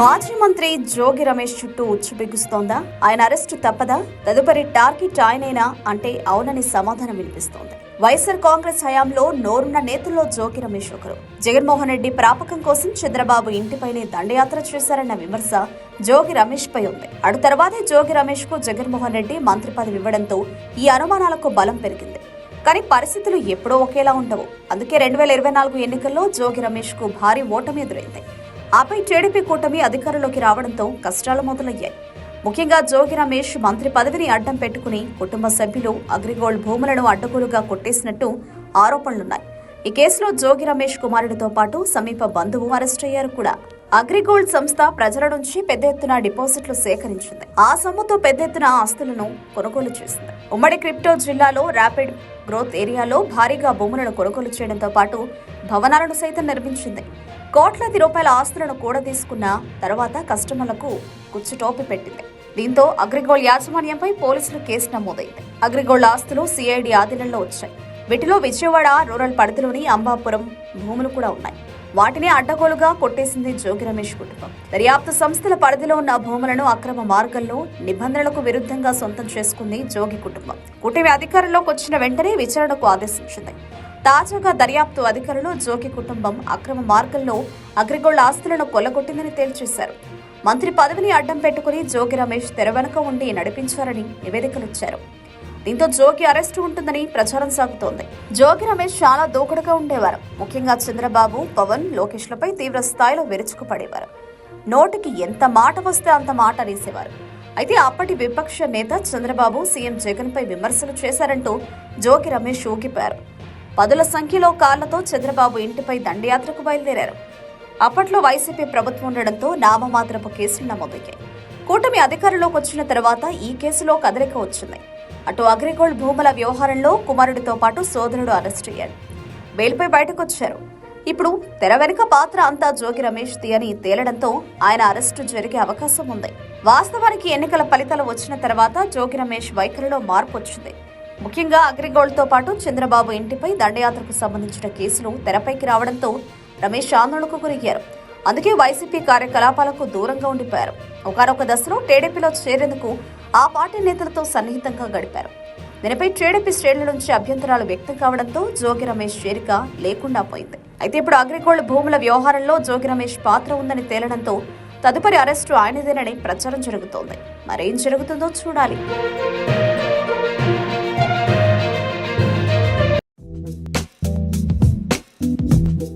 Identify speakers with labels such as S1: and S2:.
S1: మాజీ మంత్రి జోగి రమేష్ చుట్టూ ఉచ్చు బిగుస్తోందా ఆయన అరెస్టు తప్పదా? తదుపరి టార్గెట్ ఆయనేనా? అంటే అవునని సమాధానం వినిపిస్తోంది. వైఎస్ఆర్ కాంగ్రెస్ హయాంలో నోరున్న నేతల్లో జోగి రమేష్ ఒకరు. జగన్మోహన్ రెడ్డి ప్రాపకం కోసం చంద్రబాబు ఇంటిపైనే దండయాత్ర చేశారన్న విమర్శ జోగి రమేష్ పై ఉంది. అటు తర్వాతే జోగి రమేష్కు జగన్మోహన్ రెడ్డి మంత్రి పదవి ఇవ్వడంతో ఈ అనుమానాలకు బలం పెరిగింది. కానీ పరిస్థితులు ఎప్పుడూ ఒకేలా ఉండవు. అందుకే రెండు వేల ఇరవై నాలుగు ఎన్నికల్లో జోగి రమేష్కు భారీ ఓటమి ఎదురైంది ఆపై టీడీపీ కూటమి అధికారంలోకి రావడంతో కష్టాలు మొదలయ్యాయి. ముఖ్యంగా జోగి రమేష్ మంత్రి పదవిని అడ్డం పెట్టుకుని కుటుంబ సభ్యులు అగ్రిగోల్డ్ భూములను అడ్డగోలుగా కొట్టేసినట్టు ఆరోపణలున్నాయి. ఈ కేసులో జోగి రమేష్ కుమారుడితో పాటు సమీప బంధువు అరెస్టయ్యారు కూడా. అగ్రిగోల్డ్ సంస్థ ప్రజల నుంచి పెద్ద ఎత్తున డిపాజిట్లు సేకరించింది. ఆ సొమ్ముతో పెద్ద ఎత్తున ఆస్తులను కొనుగోలు చేసింది. ఉమ్మడి క్రిప్టో జిల్లాలో ర్యాపిడ్ గ్రోత్ ఏరియాలో భారీగా భూములను కొనుగోలు చేయడంతో పాటు భవనాలను సైతం నిర్మించింది. కోట్లాది రూపాయల ఆస్తులను కూడా తీసుకున్న తర్వాత కస్టమర్లకు కుచ్చుటోపి పెట్టింది. దీంతో అగ్రిగోల్డ్ యాజమాన్యంపై పోలీసులు కేసు నమోదైంది. అగ్రిగోల్డ్ ఆస్తులు సిఐడి ఆధీనంలో వచ్చాయి. వీటిలో విజయవాడ రూరల్ పరిధిలోని అంబాపురం భూములు కూడా ఉన్నాయి. వాటిని అడ్డగోలుగా కొట్టేసింది జోగి రమేష్ కుటుంబం. దర్యాప్తు సంస్థల పరిధిలో ఉన్న భూములను అక్రమ మార్గంలో నిబంధనలకు విరుద్ధంగా సొంతం చేసుకుంది జోగి కుటుంబం. కూటమి అధికారంలోకి వచ్చిన వెంటనే విచారణకు ఆదేశించింది తాజాగా దర్యాప్తు అధికారులు జోగి కుటుంబం అక్రమ మార్గంలో అగ్రిగోల్డ్ ఆస్తులను కొల్లగొట్టిందని తేల్చేశారు. మంత్రి పదవిని అడ్డం పెట్టుకుని జోగి రమేష్ తెర వెనుక ఉండి నడిపించారని నివేదికలిచ్చారు దీంతో జోగి అరెస్ట్ ఉంటుందని ప్రచారం సాగుతోంది. జోగి రమేష్ చాలా దూకుడుగా ఉండేవారు. ముఖ్యంగా చంద్రబాబు పవన్ లోకేష్లపై తీవ్ర స్థాయిలో విరుచుకుపడేవారు నోటికి ఎంత మాట వస్తే అంత మాట అనేసేవారు. అయితే అప్పటి విపక్ష నేత చంద్రబాబు సీఎం జగన్ పై విమర్శలు చేశారంటూ జోగి రమేష్ ఊగిపోయారు. పదుల సంఖ్యలో కార్లతో చంద్రబాబు ఇంటిపై దండయాత్రకు బయలుదేరారు. అప్పట్లో వైసీపీ ప్రభుత్వం ఉండడంతో నామమాత్రపు కేసులు నమోదయ్యాయి. కూటమి అధికారంలోకి వచ్చిన తర్వాత ఈ కేసులో కదలిక వచ్చింది. అటు అగ్రిగోల్డ్ భూముల వ్యవహారంలో కుమారుడితో పాటు సోదరుడు అరెస్ట్ అయ్యాడు బెయిల్పై బయటకొచ్చారు. ఇప్పుడు తెర వెనుక పాత్ర అంతా జోగి రమేష్ ది అని తేలడంతో ఆయన అరెస్టు జరిగే అవకాశం ఉంది. వాస్తవానికి ఎన్నికల ఫలితాలు వచ్చిన తర్వాత జోగి రమేష్ వైఖరిలో మార్పు వచ్చింది. ముఖ్యంగా అగ్రిగోల్డ్తో పాటు చంద్రబాబు ఇంటిపై దండయాత్రకు సంబంధించిన కేసులు తెరపైకి రావడంతో రమేష్ ఆందోళనకు గురయ్యారు. అందుకే వైసీపీ కార్యకలాపాలకు దూరంగా ఉండిపోయారు. ఒకనొక దశలో టీడీపీలో చేరేందుకు ఆ పార్టీ నేతలతో సన్నిహితంగా గడిపారు. దీనిపై టీడీపీ శ్రేణుల నుంచి అభ్యంతరాలు వ్యక్తం కావడంతో జోగి రమేష్ చేరిక లేకుండా పోయింది. అయితే ఇప్పుడు అగ్రికోల్డ్ భూముల వ్యవహారంలో జోగి రమేష్ పాత్ర ఉందని తేలడంతో తదుపరి అరెస్టు ఆయనదేనని ప్రచారం జరుగుతోంది. మరేం జరుగుతుందో చూడాలి.